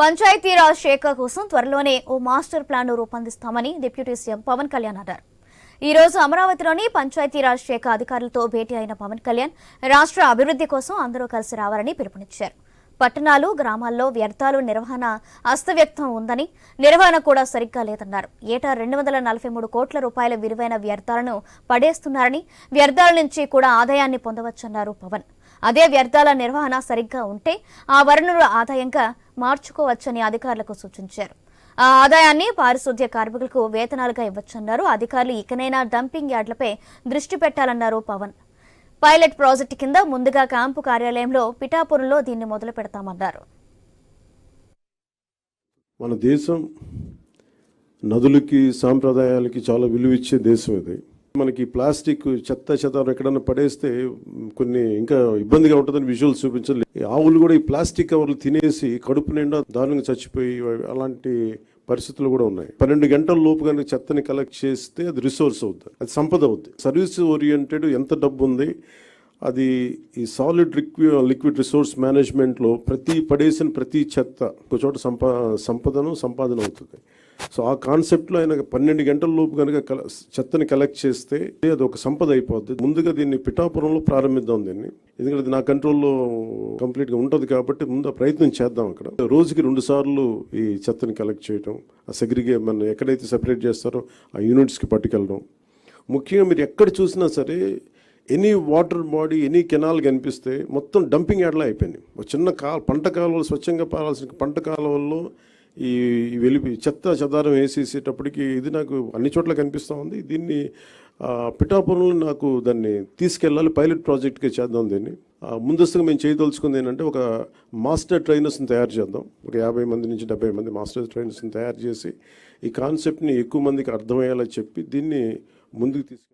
పంచాయతీరాజ్ శాఖ కోసం త్వరలోనే ఓ మాస్టర్ ప్లాన్ రూపొందిస్తామని డిప్యూటీ సీఎం పవన్ కళ్యాణ్ అన్నారు. ఈ రోజు అమరావతిలోని పంచాయతీరాజ్ శాఖ అధికారులతో భేటీ అయిన పవన్ కళ్యాణ్ రాష్ట్ర అభివృద్ధి కోసం అందరూ కలిసి రావాలని పిలుపునిచ్చారు. పట్టణాలు గ్రామాల్లో వ్యర్థాలు నిర్వహణ అస్తవ్యక్తం ఉందని నిర్వహణ కూడా సరిగ్గా లేదన్నారు. ఏటా రెండు వందల నలభై మూడు కోట్ల రూపాయల విలువైన వ్యర్థాలను పడేస్తున్నారని వ్యర్థాల నుంచి కూడా ఆదాయాన్ని పొందవచ్చన్నారు పవన్. అదే వ్యర్థాల నిర్వహణ సరిగ్గా ఉంటే ఆ వనరుల ఆదాయంగా మార్చుకోవచ్చని అధికారులకు సూచించారు. ఆ ఆదాయాన్ని పారిశుద్ధ్య కార్మికులకు వేతనాలుగా ఇవ్వచ్చన్నారు. అధికారులు ఇకనైనా డంపింగ్ యార్డులపై దృష్టి పెట్టాలన్నారు పవన్. పైలట్ ప్రాజెక్టు కింద ముందుగా క్యాంపు కార్యాలయంలో పిఠాపురంలో దీన్ని మొదలు పెడతామన్నారు. మన దేశం నదులకి సాంప్రదాయాలకి చాలా విలువ ఇచ్చే దేశం ఇది. మనకి ప్లాస్టిక్ చెత్త చెదారం ఎక్కడన్నా పడేస్తే కొన్ని ఇంకా ఇబ్బందిగా ఉంటుందని విజువల్స్ చూపించాలి ఆవులు కూడా ఈ ప్లాస్టిక్ కవర్లు తినేసి కడుపు నిండా దారుణంగా చచ్చిపోయి అలాంటి పరిస్థితులు కూడా ఉన్నాయి. పన్నెండు గంటల లోపు కనుక చెత్తని కలెక్ట్ చేస్తే అది రిసోర్స్ అవుతుంది అది సంపద అవుతుంది సర్వీస్ ఓరియంటెడ్ ఎంత డబ్బు ఉంది అది ఈ సాలిడ్ లిక్విడ్ లిక్విడ్ రిసోర్స్ మేనేజ్మెంట్లో ప్రతి పడేసిన ప్రతి చెత్త ఒక చోట సంపా సంపదను సంపాదన అవుతుంది. సో ఆ కాన్సెప్ట్లో ఆయన పన్నెండు గంటల లోపు కనుక కల- చెత్తని కలెక్ట్ చేస్తే అది ఒక సంపద అయిపోద్ది. ముందుగా దీన్ని పిఠాపురంలో ప్రారంభిద్దాం దీన్ని. ఎందుకంటే అది నా కంట్రోల్లో కంప్లీట్గా ఉంటుంది కాబట్టి ముందు ఆ ప్రయత్నం చేద్దాం అక్కడ. రోజుకి రెండు సార్లు ఈ చెత్తని కలెక్ట్ చేయడం ఆ సెగ్రిగే మన ఎక్కడైతే సెపరేట్ చేస్తారో ఆ యూనిట్స్కి పట్టుకెళ్ళడం. ముఖ్యంగా మీరు ఎక్కడ చూసినా సరే any water body any canal కనిపిస్తే మొత్తం డంపింగ్ యార్డ్లా అయిపోయింది. ఒక చిన్న కా పంట కాలువలు స్వచ్ఛంగా పారాల్సిన పంట కాలువల్లో ఈ వెలిపి చెత్త చెదారం వేసేసేటప్పటికి ఇది నాకు అన్ని చోట్ల కనిపిస్తూ ఉంది. దీన్ని పిఠాపురంలో నాకు దాన్ని తీసుకెళ్ళాలి పైలట్ ప్రాజెక్ట్గా చేద్దాం దీన్ని. ముందస్తుగా మేము చేయదలుచుకుంది ఏంటంటే ఒక మాస్టర్ ట్రైనర్స్ని తయారు చేద్దాం. ఒక యాభై మంది నుంచి డెబ్బై మంది మాస్టర్ ట్రైనర్స్ని తయారు చేసి ఈ కాన్సెప్ట్ని ఎక్కువ మందికి అర్థమయ్యేలా చెప్పి దీన్ని ముందుకు తీసుకు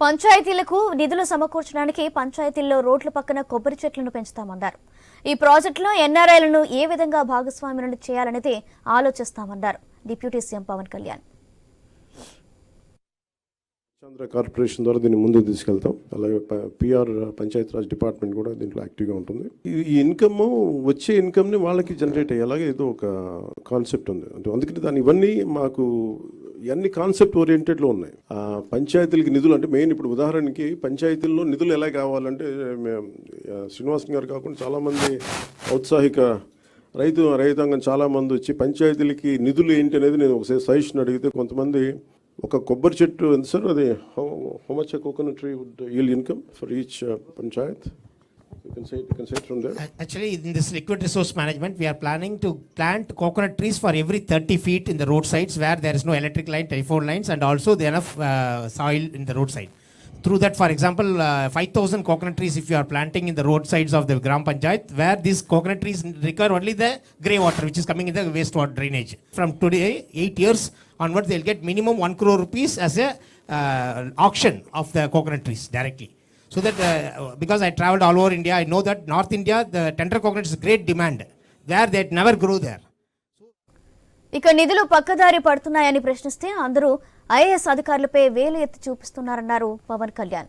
పంచాయతీలకు నిధులు సమకూర్చడానికి పంచాయతీల్లో రోడ్ల పక్కన కొబ్బరి చెట్లను పెంచుతామన్నారు. ఈ ప్రాజెక్టులో ఎన్ఆర్ఐలను ఏ విధంగా భాగస్వామ్యులను చేయాలనేది ఆలోచిస్తామన్నారు deputy CM Pawan Kalyan. Chandra corporation ద్వారా దీన్ని ముందుకు తీసుకెళ్తాం. అలాగే పిఆర్ పంచాయతీరాజ్ డిపార్ట్మెంట్ కూడా దీంట్లో యాక్టివ్గా ఉంటుంది. ఈ- ఇన్కమ్ వచ్చే ఇన్కమ్ని వాళ్ళకి జనరేట్ అయ్యేలాగా ఏదో ఒక కాన్సెప్ట్ ఉంది. అందుకని దాని ఇవన్నీ మాకు ఇవన్నీ కాన్సెప్ట్ ఓరియంటెడ్లో ఉన్నాయి. పంచాయతీలకి నిధులు అంటే మెయిన్ ఇప్పుడు ఉదాహరణకి పంచాయతీల్లో నిధులు ఎలా కావాలంటే మేము, శ్రీనివాసన్ గారు కాకుండా చాలామంది ఔత్సాహిక రైతు రైతాంగం చాలామంది వచ్చి పంచాయతీలకి నిధులు ఏంటి అనేది నేను ఒకసారి సజెషన్ అడిగితే కొంతమంది ఒక కొబ్బరి చెట్టు ఎంత సార్? అది how much coconut tree would yield income for each panchayat? You can say you can say it from there. Actually, in this liquid resource management, we are planning to plant coconut trees for every 30 feet in the roadsides where there is no electric line, telephone lines, and also there enough uh, soil in the roadside. Through that, for example, uh, 5,000 coconut trees if you are planting in the roadsides of the Gram Panchayat, where these coconut trees require only the grey water which is coming in the wastewater drainage. From today, eight years onwards, they'll get minimum 1 crore rupees as a uh, auction of the coconut trees directly. So that uh, because I traveled all over India, I know that North India, the tender coconut is great demand, where they never grow there. ఇక నిధులు పక్కదారి పడుతున్నాయని ప్రశ్నిస్తే అందరూ IAS అధికారులపై వేలు ఎత్తి చూపిస్తున్నారన్నారు పవన్ కళ్యాణ్